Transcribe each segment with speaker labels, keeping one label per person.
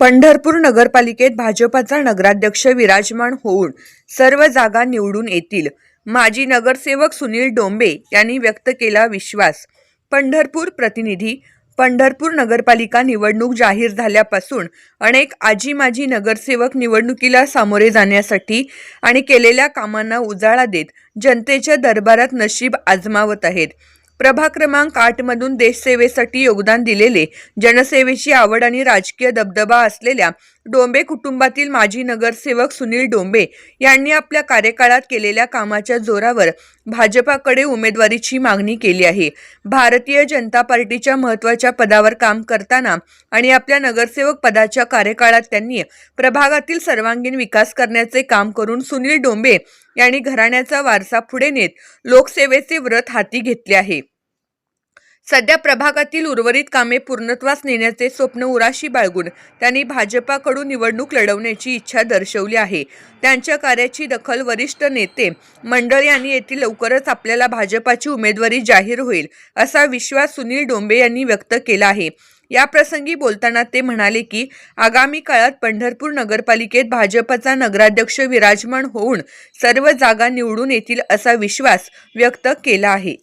Speaker 1: पंढरपूर नगरपालिकेत भाजपाचा नगराध्यक्ष विराजमान होऊन सर्व जागा निवडून येतील. माजी नगरसेवक सुनील डोंबे यांनी व्यक्त केला विश्वास. पंढरपूर प्रतिनिधी पंढरपूर नगरपालिका निवडणूक जाहीर झाल्यापासून अनेक आजी माजी नगरसेवक निवडणुकीला सामोरे जाण्यासाठी आणि केलेल्या कामांना उजाळा देत जनतेच्या दरबारात नशीब आजमावत आहेत. प्रभा क्रमांक आठमधून देशसेवेसाठी योगदान दिलेले जनसेवेची आवड आणि राजकीय दबदबा असलेल्या डोंबे कुटुंबातील माजी नगरसेवक सुनील डोंबे यांनी आपल्या कार्यकाळात केलेल्या कामाच्या जोरावर भाजपाकडे उमेदवारीची मागणी केली आहे. भारतीय जनता पार्टीच्या महत्त्वाच्या पदावर काम करताना आणि आपल्या नगरसेवक पदाच्या कार्यकाळात त्यांनी प्रभागातील सर्वांगीण विकास करण्याचे काम करून सुनील डोंबे यांनी घराण्याचा वारसा पुढे नेत लोकसेवेचे व्रत हाती घेतले आहे. सध्या प्रभागातील उर्वरित कामे पूर्णत्वास नेण्याचे स्वप्न उराशी बाळगून त्यांनी भाजपाकडून निवडणूक लढवण्याची इच्छा दर्शवली आहे. त्यांच्या कार्याची दखल वरिष्ठ नेते मंडळ यांनी येथील लवकरच आपल्याला भाजपाची उमेदवारी जाहीर होईल असा विश्वास सुनील डोंबे यांनी व्यक्त केला आहे. या प्रसंगी बोलताना ते म्हणाले की आगामी काळात पंढरपूर नगरपालिकेत भाजपचा नगराध्यक्ष विराजमान होऊन सर्व जागा निवडून येतील असा विश्वास व्यक्त केला आहे.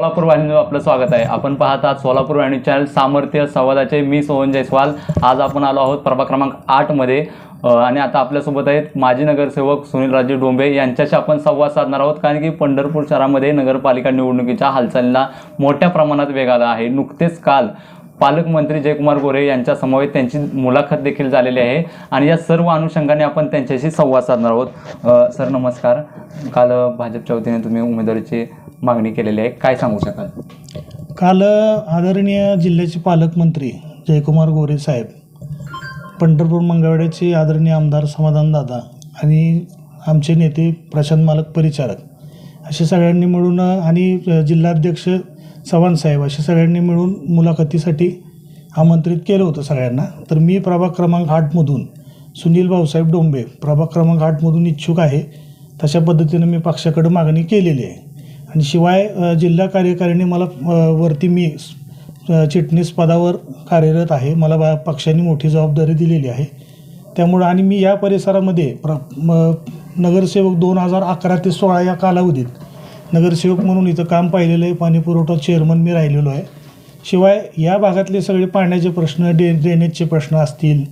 Speaker 2: सोलापूर वाहिनीवर आपलं स्वागत आहे. आपण पाहत आहात सोलापूर वाहिनी चॅनल सामर्थ्य संवादाचे मी सोहन जयस्वाल. आज आपण आलो आहोत प्रभाग क्रमांक आठमध्ये आणि आता आपल्यासोबत आहेत माजी नगरसेवक सुनीलराजे डोंबे. यांच्याशी आपण संवाद साधणार आहोत. कारण की पंढरपूर शहरामध्ये नगरपालिका निवडणुकीच्या हालचालीला मोठ्या प्रमाणात वेग आला आहे. नुकतेच काल पालकमंत्री जयकुमार गोरे यांच्या समवेत त्यांची मुलाखत देखील झालेली आहे. आणि या सर्व अनुषंगाने आपण त्यांच्याशी संवाद साधणार आहोत. सर नमस्कार. काल भाजपच्या वतीने तुम्ही उमेदवारीची मागणी केलेली आहे. काय सांगू शकाल?
Speaker 3: काल आदरणीय जिल्ह्याचे पालकमंत्री जयकुमार गोरे साहेब पंढरपूर मंगळवाड्याचे आदरणीय आमदार समाधानदादा आणि आमचे नेते प्रशांत मालक परिचारक असे सगळ्यांनी मिळून आणि जिल्हाध्यक्ष चव्हाण साहेब असे सगळ्यांनी मिळून मुलाखतीसाठी आमंत्रित केलं होतं सगळ्यांना. तर मी प्रभाग क्रमांक आठमधून सुनील भाऊसाहेब डोंबे प्रभाग क्रमांक आठमधून इच्छुक आहे. तशा पद्धतीनं मी पक्षाकडे मागणी केलेली आहे. आणि शिवाय जिल्हा कार्यकारिणी मला वरती मी चिटणीस पदावर कार्यरत आहे. मला बा पक्षाने मोठी जबाबदारी दिलेली आहे. त्यामुळं आणि मी या परिसरामध्ये प्र नगरसेवक दोन हजार अकरा ते सोळा या कालावधीत नगरसेवक म्हणून इथं काम पाहिलेलं आहे. पाणी पुरवठा चेअरमन मी राहिलेलो आहे. शिवाय या भागातले सगळे पाण्याचे प्रश्न डे ड्रेनेजचे प्रश्न असतील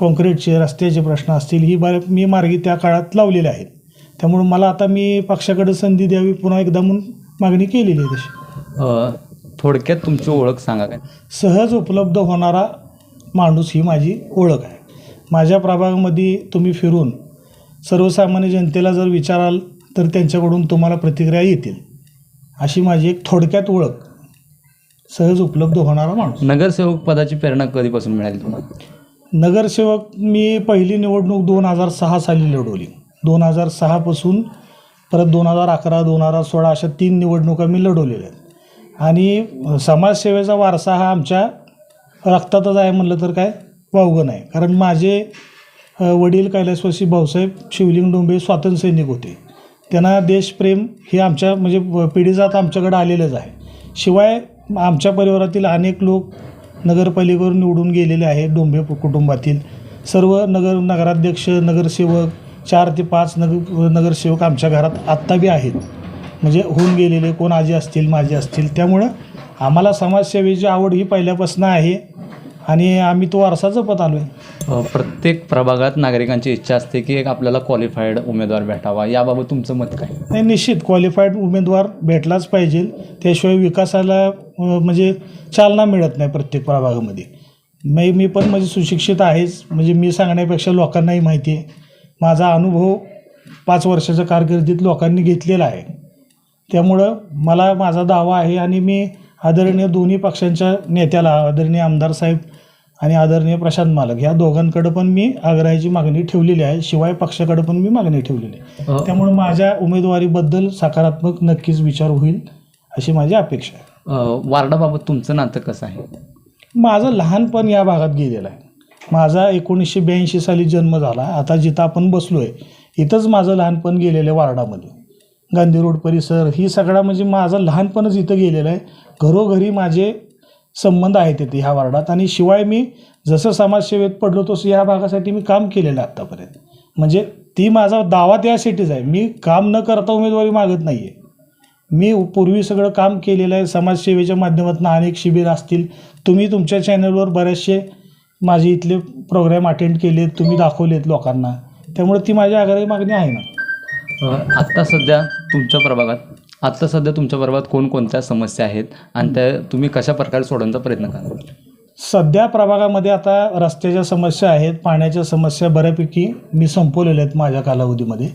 Speaker 3: कॉन्क्रीटचे रस्त्याचे प्रश्न असतील ही बार मी मार्गी त्या काळात लावलेले आहेत. त्यामुळं मला आता मी पक्षाकडे संधी द्यावी पुन्हा एकदा म्हणून मागणी केलेली आहे तशी.
Speaker 2: अ, थोडक्यात तुमची ओळख सांगा काय?
Speaker 3: सहज उपलब्ध होणारा माणूस ही माझी ओळख आहे. माझ्या प्रभागामध्ये तुम्ही फिरून सर्वसामान्य जनतेला जर विचाराल तर त्यांच्याकडून तुम्हाला प्रतिक्रिया येतील. अशी माझी एक थोडक्यात ओळख. सहज उपलब्ध होणारा माणूस.
Speaker 2: नगरसेवक पदाची प्रेरणा कधीपासून मिळाली तुम्हाला?
Speaker 3: नगरसेवक मी पहिली निवडणूक दोन हजार सहा साली लढवली. दोन हजार सहापासून परत दोन हजार अकरा दोन हजार सोळा अशा तीन निवडणुका मी लढवलेल्या आहेत. आणि समाजसेवेचा वारसा हा आमच्या रक्तातच आहे म्हणलं तर काय वावगं नाही. कारण माझे वडील कैलासवासी भाऊसाहेब शिवलिंग डोंबे स्वातंत्र्यसैनिक होते. त्यांना देशप्रेम हे आमच्या म्हणजे पिढीजात आमच्याकडे आलेलंच आहे. शिवाय आमच्या परिवारातील अनेक लोक नगरपालिकेवर निवडून गेलेले आहेत डोंबे कुटुंबातील. सर्व नगर नगराध्यक्ष नगरसेवक चार ते पाच नगर नगरसेवक आमच्या घरात आत्ता बी आहेत. म्हणजे होऊन गेलेले कोण आजी असतील माझे असतील त्यामुळं आम्हाला समाजसेवेची आवड ही पहिल्यापासून आहे आणि आम्ही तो वारसा जपत आलो आहे
Speaker 2: प्रत्येक प्रभागात नागरिकांची इच्छा असते की एक आपल्याला क्वालिफाईड उमेदवार भेटावा. याबाबत तुमचं मत काय?
Speaker 3: नाही निश्चित क्वालिफाईड उमेदवार भेटलाच पाहिजे. त्याशिवाय विकासाला म्हणजे चालना मिळत नाही प्रत्येक प्रभागामध्ये. मी मी पण म्हणजे सुशिक्षित आहेच. म्हणजे मी सांगण्यापेक्षा लोकांनाही माहिती आहे. माझा अनुभव पाच वर्षाच्या कारकिर्दीत लोकांनी घेतलेला आहे. त्यामुळं मला माझा दावा आहे आणि मी आदरणीय दोन्ही पक्षांच्या नेत्याला आदरणीय आमदार साहेब आणि आदरणीय प्रशांत मालक या दोघांकडं पण मी आग्रहाची मागणी ठेवलेली आहे. शिवाय पक्षाकडं पण मी मागणी ठेवलेली आहे.
Speaker 2: अ,
Speaker 3: त्यामुळे माझ्या उमेदवारीबद्दल सकारात्मक नक्कीच विचार होईल अशी माझी अपेक्षा आहे.
Speaker 2: वार्डाबाबत तुमचं नातं कसं आहे?
Speaker 3: माझं लहानपण या भागात गेलेलं आहे. माझा एकोणीसशे ब्याऐंशी साली जन्म झाला. आता जिथं आपण बसलो आहे इथंच माझं लहानपण गेलेलं आहे वार्डामध्ये. गांधी रोड परिसर ही सगळा म्हणजे माझं लहानपणच इथं गेलेलं आहे. घरोघरी माझे संबंध आहेत तिथे ह्या वार्डात. आणि शिवाय मी जसं समाजसेवेत पडलो तसं ह्या भागासाठी मी काम केलेलं आहे आत्तापर्यंत म्हणजे ती माझा दावा त्यासाठीच आहे. मी काम न करता उमेदवारी मागत नाही आहे मी पूर्वी सगळं काम केलेलं आहे. समाजसेवेच्या माध्यमातून अनेक शिबिर असतील. तुम्ही तुमच्या चॅनलवर बरेचसे माझे इथले प्रोग्राम अटेंड केलेत तुम्ही दाखवलेत लोकांना. त्यामुळे ती माझी आग्रही मागणी आहे ना.
Speaker 2: अ, आत्ता सध्या तुमच्या प्रभागात आत्ता सध्या तुमच्या प्रभागात कोणकोणत्या समस्या आहेत? आणि त्या तुम्ही कशा प्रकारे सोडवण्याचा प्रयत्न करा
Speaker 3: सध्या प्रभागामध्ये आता रस्त्याच्या समस्या आहेत पाण्याच्या समस्या बऱ्यापैकी मी संपवलेल्या आहेत माझ्या कालावधीमध्ये.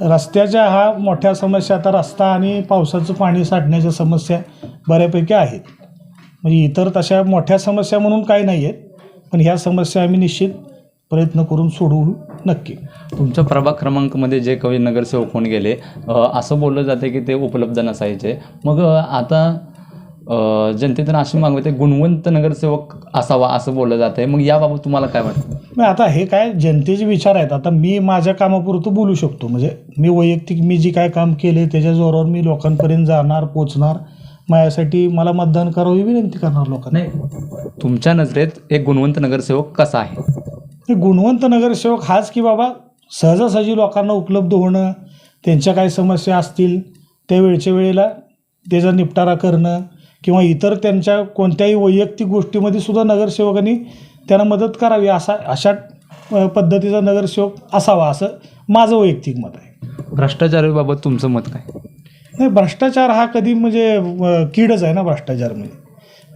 Speaker 3: रस्त्याच्या हा मोठ्या समस्या आता रस्ता आणि पावसाचं पाणी साठण्याच्या समस्या बऱ्यापैकी आहेत. म्हणजे इतर तशा मोठ्या समस्या म्हणून काही नाही आहेत पण ह्या समस्या आम्ही निश्चित प्रयत्न करून सोडवू नक्की.
Speaker 2: तुमच्या प्रभाग क्रमांकमध्ये जे काही नगरसेवक होऊन गेले असं बोललं जाते की ते उपलब्ध नसायचे. मग आता जनतेतून अशी मागणी होते गुणवंत नगरसेवक असावा असं बोललं जाते मग याबाबत तुम्हाला काय वाटतं?
Speaker 3: नाही आता हे काय जनतेचे विचार आहेत. आता मी माझ्या कामापुरतं बोलू शकतो. म्हणजे मी वैयक्तिक मी जी काय काम केले त्याच्या जोरावर मी लोकांपर्यंत जाणार पोचणार. माझ्यासाठी मला मतदान करावं ही विनंती करणार लोकांना.
Speaker 2: नाही तुमच्या नजरेत एक गुणवंत नगरसेवक कसा आहे?
Speaker 3: हे गुणवंत नगरसेवक हाच की बाबा सहजासहजी लोकांना उपलब्ध होणं त्यांच्या काही समस्या असतील त्या वेळच्या वेळेला त्याचा निपटारा करणं किंवा इतर त्यांच्या कोणत्याही वैयक्तिक गोष्टीमध्ये सुद्धा नगरसेवकांनी त्यांना मदत करावी असा अशा पद्धतीचा नगरसेवक असावा असं माझं वैयक्तिक मत आहे.
Speaker 2: भ्रष्टाचाराबाबत तुमचं मत काय?
Speaker 3: नाही भ्रष्टाचार हा कधी म्हणजे कीडच आहे ना भ्रष्टाचार म्हणजे.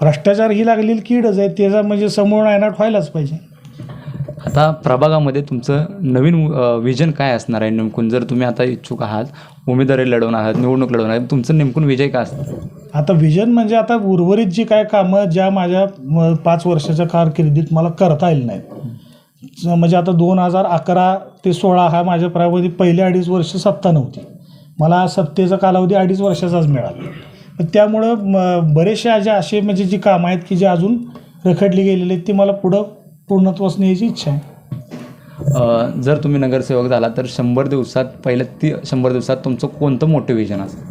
Speaker 3: भ्रष्टाचार ही लागलेली कीडच आहे त्याचा म्हणजे समोर नायनाट व्हायलाच पाहिजे.
Speaker 2: आता प्रभागामध्ये तुमचं नवीन विजन काय असणार आहे नेमकून? जर तुम्ही आता इच्छुक आहात उमेदवारी लढवणार आहात निवडणूक लढवणार आहात तुमचं नेमकून विजय काय असणार?
Speaker 3: आता विजन म्हणजे आता उर्वरित जी काय कामं ज्या माझ्या पाच वर्षाच्या कारकिर्दीत मला करता येईल नाहीत. म्हणजे आता दोन हजार अकरा ते सोळा हा माझ्या प्रायामध्ये पहिले अडीच वर्ष सत्ता नव्हती. मला सत्तेचा कालावधी अडीच वर्षाचाच मिळाला. त्यामुळं म, बरेचसे असे असे म्हणजे जी कामं आहेत की जे अजून रखडली गेलेली आहेत ती मला पुढं पूर्णत्वास न्यायची इच्छा आहे.
Speaker 2: जर तुम्ही नगरसेवक झाला तर शंभर दिवसात पहिल्या ती शंभर दिवसात तुमचं कोणतं मोठं विजन असेल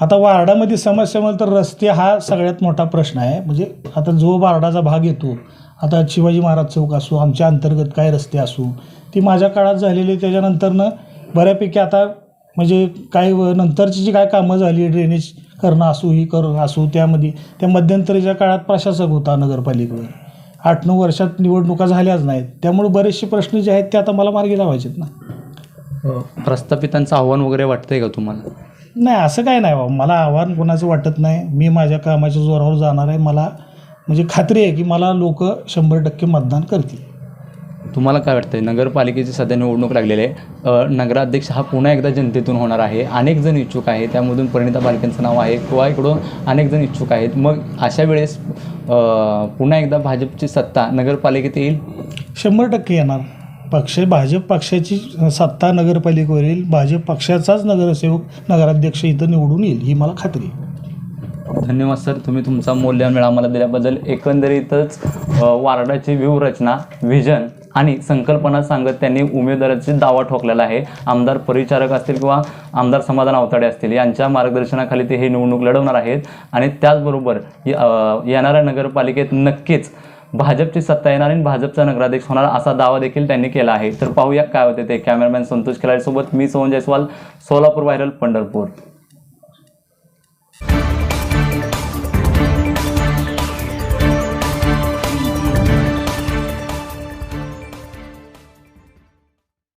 Speaker 3: आता वार्डामध्ये समस्या म्हणलं तर रस्ते हा सगळ्यात मोठा प्रश्न आहे. म्हणजे आता जो वार्डाचा भाग येतो आता शिवाजी महाराज चौक असो आमच्या अंतर्गत काय रस्ते असो ती माझ्या काळात झालेली त्याच्यानंतरनं बऱ्यापैकी आता म्हणजे काय नंतरची जी काय कामं झाली ड्रेनेज करणं असो ही कर असो त्यामध्ये त्या मध्यंतरीच्या काळात प्रशासक होता नगरपालिकेवर. आठ नऊ वर्षात निवडणुका झाल्याच नाहीत. त्यामुळे बरेचसे प्रश्न जे आहेत ते आता मला मार्गी लावायचेत ना.
Speaker 2: प्रस्थापितांचं आव्हान वगैरे वाटतंय का तुम्हाला?
Speaker 3: नाही असं काय नाही बाबा. मला आव्हान कोणाचं वाटत नाही. मी माझ्या कामाच्या जोरावर जाणार आहे. मला म्हणजे खात्री आहे की मला लोक शंभर टक्के मतदान करतील.
Speaker 2: तुम्हाला काय वाटतंय? नगरपालिकेची सध्या निवडणूक लागलेली आहे. नगराध्यक्ष हा पुन्हा एकदा जनतेतून होणार आहे. अनेक जण इच्छुक आहे त्यामधून परिणिता बालकेंचं नाव आहे. किंवा इकडून अनेक जण इच्छुक आहेत. मग अशा वेळेस पुन्हा एकदा भाजपची सत्ता नगरपालिकेत येईल?
Speaker 3: शंभर टक्के येणार. पक्ष भाजप पक्षाची सत्ता नगरपालिकेवर येईल भाजप पक्षाचाच नगरसेवक नगराध्यक्ष इथं निवडून येईल ही मला खात्री आहे.
Speaker 2: धन्यवाद सर. तुम्ही तुमचा मूल्यवान वेळ आम्हाला दिल्याबद्दल एकंदरीतच वार्डाची व्यूहरचना व्हिजन आणि संकल्पना सांगत त्यांनी उमेदवाराची दावा ठोकलेला आहे. आमदार परिचारक असतील किंवा आमदार समाधान अवताडे असतील यांच्या मार्गदर्शनाखाली ते हे निवडणूक लढवणार आहेत. आणि त्याचबरोबर य- येणाऱ्या नगरपालिकेत नक्कीच भाजपची सत्ता येणार आणि भाजपचा नगराध्यक्ष होणार असा दावा देखील त्यांनी केला आहे. तर पाहूया काय होते ते. कॅमेरामॅन संतोष खिलाडीसोबत मी सोहन जयस्वाल सोलापूर व्हायरल पंढरपूर.